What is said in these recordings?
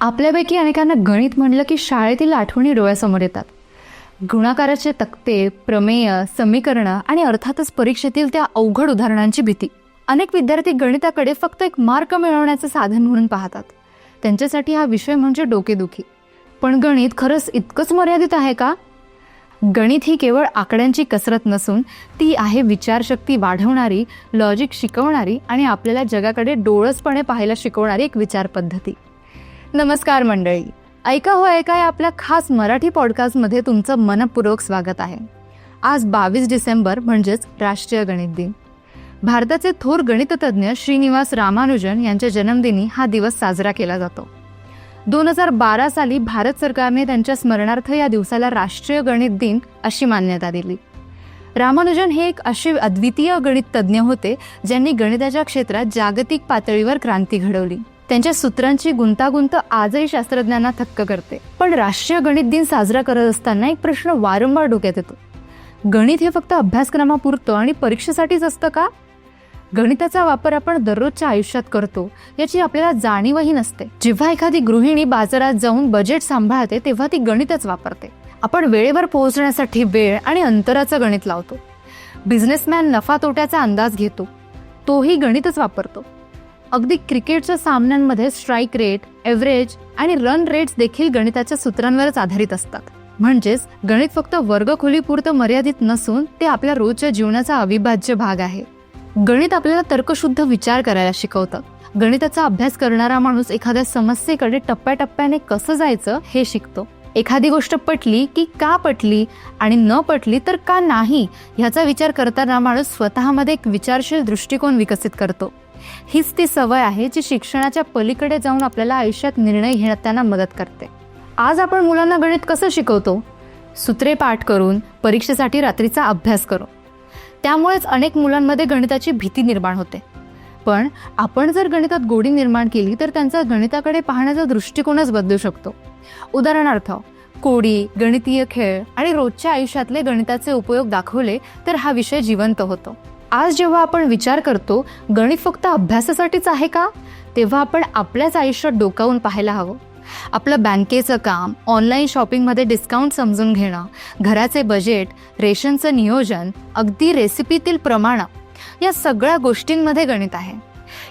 आपल्यापैकी अनेकांना गणित म्हणलं की शाळेतील आठवणी डोळ्यासमोर येतात. गुणाकाराचे तक्ते प्रमेय समीकरणं आणि अर्थातच परीक्षेतील त्या अवघड उदाहरणांची भीती. अनेक विद्यार्थी गणिताकडे फक्त एक मार्क मिळवण्याचं साधन म्हणून पाहतात. त्यांच्यासाठी हा विषय म्हणजे डोकेदुखी. पण गणित खरंच इतकंच मर्यादित आहे का? गणित ही केवळ आकड्यांची कसरत नसून ती आहे विचारशक्ती वाढवणारी लॉजिक शिकवणारी आणि आपल्याला जगाकडे डोळसपणे पाहायला शिकवणारी एक विचार पद्धती नमस्कार मंडळी. ऐका हो ऐका या आपल्या खास मराठी पॉडकास्टमध्ये तुमचं मनपूर्वक स्वागत आहे. आज बावीस डिसेंबर म्हणजेच राष्ट्रीय गणित दिन. भारताचे थोर गणिततज्ञ श्रीनिवास रामानुजन यांच्या जन्मदिनी हा दिवस साजरा केला जातो. दोन हजार बारा साली भारत सरकारने त्यांच्या स्मरणार्थ या दिवसाला राष्ट्रीय गणित दिन अशी मान्यता दिली. रामानुजन हे एक असे अद्वितीय गणित तज्ज्ञ होते ज्यांनी गणिताच्या क्षेत्रात जागतिक पातळीवर क्रांती घडवली. त्यांच्या सूत्रांची गुंतागुंत आजही शास्त्रज्ञांना थक्क करते. पण राष्ट्रीय गणित दिन साजरा करत असताना एक प्रश्न वारंवार डोक्यात येतो. गणित हे फक्त अभ्यासक्रमापुरतं आणि परीक्षेसाठीच असतं का? गणिताचा वापर आपण दररोजच्या आयुष्यात करतो याची आपल्याला जाणीवही नसते. जेव्हा एखादी गृहिणी बाजारात जाऊन बजेट सांभाळते तेव्हा ती गणितच वापरते. आपण वेळेवर पोहोचण्यासाठी वेळ आणि अंतराचं गणित लावतो. बिझनेसमॅन नफा तोट्याचा अंदाज घेतो. तोही गणितच वापरतो. अगदी क्रिकेटच्या सामन्यांमध्ये स्ट्राईक रेट एव्हरेज आणि रन रेट्स देखील गणिताच्या सूत्रांवरच आधारित असतात. म्हणजेच गणित फक्त वर्गखोलीपुरतं मर्यादित नसून ते आपल्या रोजच्या जीवनाचा अविभाज्य भाग आहे. गणित आपल्याला तर्कशुद्ध विचार करायला शिकवतं. गणिताचा अभ्यास करणारा माणूस एखाद्या समस्येकडे टप्प्याटप्प्याने कसं जायचं हे शिकतो. एखादी गोष्ट पटली की का पटली आणि न पटली तर का नाही ह्याचा विचार करताना माणूस स्वतःमध्ये एक विचारशील दृष्टिकोन विकसित करतो. हीच ती सवय आहे जी शिक्षणाच्या पलीकडे जाऊन आपल्याला आयुष्यात निर्णय घेण्यात मदत करते. आज आपण मुलांना गणित कसं शिकवतो? सूत्रे पाठ करून परीक्षेसाठी रात्रीचा अभ्यास करू. त्यामुळेच अनेक मुलांमध्ये गणिताची भीती निर्माण होते. पण आपण जर गणितात गोडी निर्माण केली तर त्यांचा गणिताकडे पाहण्याचा दृष्टिकोनच बदलू शकतो. उदाहरणार्थ कोडी गणितीय खेळ आणि रोजच्या आयुष्यातले गणिताचे उपयोग दाखवले तर हा विषय जिवंत होतो. आज जेव्हा आपण विचार करतो गणित फक्त अभ्यासासाठीच आहे का? तेव्हा आपण आपल्याच आयुष्यात डोकावून पाहायला हवं. आपलं बँकेचं काम ऑनलाईन शॉपिंगमध्ये डिस्काउंट समजून घेणं घराचे बजेट रेशनचं नियोजन अगदी रेसिपीतील प्रमाण या सगळ्या गोष्टींमध्ये गणित आहे.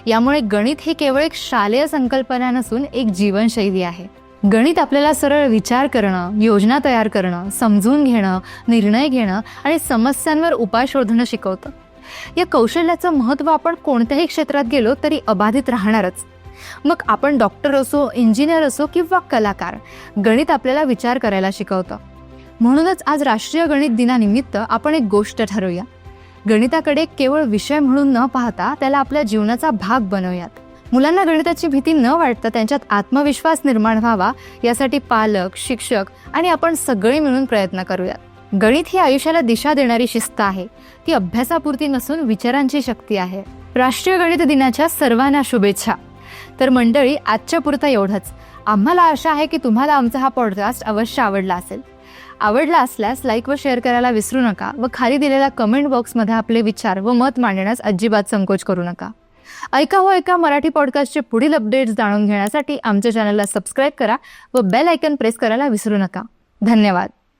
यामुळे गणित ही केवळ एक शालेय संकल्पना नसून एक जीवनशैली आहे. गणित आपल्याला सरळ विचार करणं योजना तयार करणं समजून घेणं निर्णय घेणं आणि समस्यांवर उपाय शोधणं शिकवतं. या कौशल्याचं महत्त्व आपण कोणत्याही क्षेत्रात गेलो तरी अबाधित राहणारच. मग आपण डॉक्टर असो इंजिनियर असो किंवा कलाकार गणित आपल्याला विचार करायला शिकवतं. म्हणूनच आज राष्ट्रीय गणित दिनानिमित्त आपण एक गोष्ट ठरवूया. गणिताकडे केवळ विषय म्हणून न पाहता त्याला आपल्या जीवनाचा भाग बनवूयात. मुलांना गणिताची भीती न वाटता त्यांच्यात आत्मविश्वास निर्माण व्हावा यासाठी पालक शिक्षक आणि आपण सगळे मिळून प्रयत्न करूयात. गणित ही आयुष्याला दिशा देणारी शिस्त आहे. ती अभ्यासापुरती नसून विचारांची शक्ती आहे. राष्ट्रीय गणित दिनाच्या सर्वांना शुभेच्छा. तर मंडळी आजच्या पुरता एवढंच. आम्हाला आशा आहे की तुम्हाला आमचा हा पॉडकास्ट अवश्य आवडला असेल. आवडला असल्यास लाईक व शेअर करायला विसरू नका व खाली दिलेल्या कमेंट बॉक्समध्ये आपले विचार व मत मांडण्यास अजिबात संकोच करू नका. ऐका हो ऐका मराठी पॉडकास्टचे पुढील अपडेट्स जाणून घेण्यासाठी आमच्या चॅनलला सबस्क्राईब करा व बेल आयकन प्रेस करायला विसरू नका. धन्यवाद.